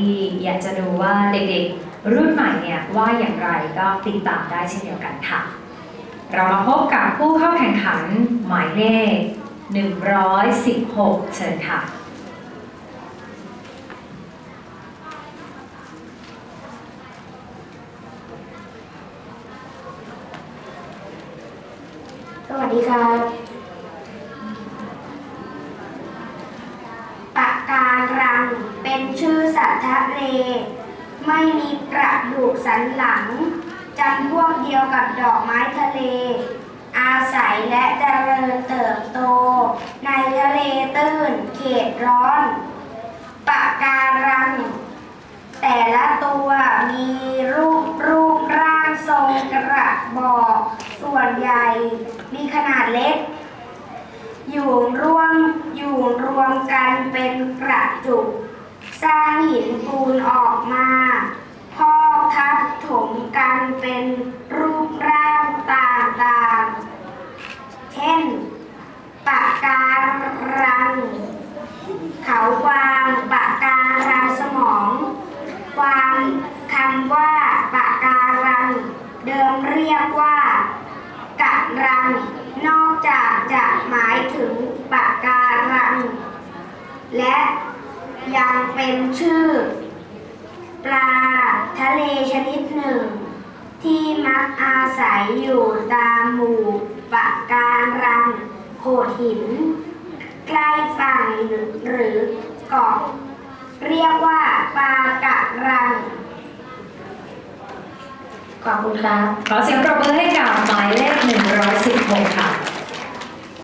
ดีอยากจะดูว่าเด็กๆ รุ่นใหม่เนี่ยว่าอย่างไรก็ติดตามได้เช่นเดียวกันค่ะ เรามาพบกับผู้เข้าแข่งขันหมายเลข 116 เชิญค่ะสวัสดีครับ ปะการังเป็นชื่อสัตว์ ทะเล ไม่มีกระดูกสันหลังจำพวกเดียวกับดอกไม้ทะเล อาศัยและเจริญเติบโต ในทะเลตื้นเขตร้อนปะการัง แต่ละตัวมีรูปรูปร่างทรงกระบอก ส่วนใหญ่มีขนาดเล็ก อยู่ร่วมอยู่รวมกันเป็นกระจุก สร้างหินปูนออกมาพอกทับถมกันเป็นรูปร่างต่างๆ เช่นปะการัง เขาวางปะการังสมองความคำว่าปะการัง เดิมเรียกว่ากะรัง นอกจากจะหมายถึงปะการัง และ ยังเป็นชื่อ ปลาทะเลชนิดหนึ่ง ที่มักอาศัยอยู่ตามหมู่ปะการังโขดหิน ใกล้ฝั่งหรือเกาะเรียกว่าปลากะรัง ขอบคุณครับขอเสียงปรบมือให้กับหมาย